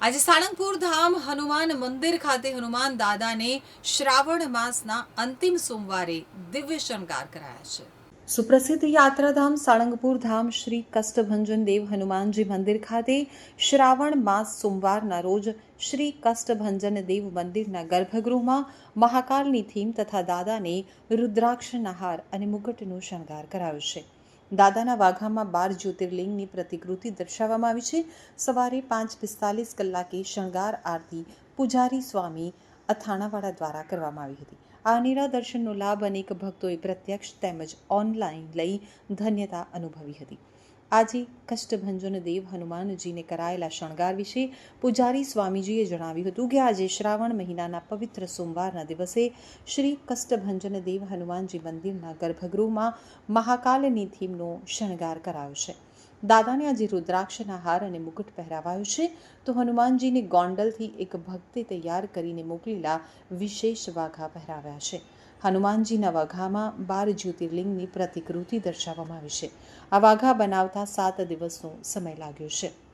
આજે સાળંગપુર ધામ હનુમાન મંદિર ખાતે હનુમાન દાદાને શ્રાવણ માસના અંતિમ સોમવારે દિવ્ય શણગાર કરાયા છે. સુપ્રસિદ્ધ યાત્રાધામ સાળંગપુર ધામ શ્રી કષ્ટભંજન દેવ હનુમાનજી મંદિર ખાતે શ્રાવણ માસ સોમવારના રોજ શ્રી કષ્ટભંજન દેવ મંદિરના ગર્ભગૃહમાં મહાકાલની થીમ તથા દાદાને રુદ્રાક્ષના હાર અને મુગટનો શણગાર કરાયો છે. દાદાના વાઘામાં બાર જ્યોતિર્લિંગની પ્રતિકૃતિ દર્શાવવામાં આવી છે. સવારે પાંચ પિસ્તાલીસ કલાકે શણગાર આરતી પૂજારી સ્વામી અથાણાવાળા દ્વારા કરવામાં આવી હતી. આ નિરાદર્શનનો લાભ અનેક ભક્તોએ પ્રત્યક્ષ તેમજ ઓનલાઈન લઈ ધન્યતા અનુભવી હતી. આજે કષ્ટભંજન દેવ હનુમાનજીને કરાયેલા શણગાર વિશે પૂજારી સ્વામીજીએ જણાવ્યું હતું કે આજે શ્રાવણ મહિનાના પવિત્ર સોમવારના દિવસે શ્રી કષ્ટભંજન દેવ હનુમાનજી મંદિરના ગર્ભગૃહમાં મહાકાલની થીમનો શણગાર કરાયો છે. દાદાને આજે રુદ્રાક્ષના હાર અને મુકુટ પહેરાવાયો છે. તો હનુમાનજીને ગોંડલથી એક ભક્તે તૈયાર કરીને મોકલેલા વિશેષ વાઘા પહેરાવ્યા છે. હનુમાનજીના વાઘામાં બાર જ્યોતિર્લિંગની પ્રતિકૃતિ દર્શાવવામાં આવી છે. આ વાઘા બનાવતા સાત દિવસનો સમય લાગ્યો છે.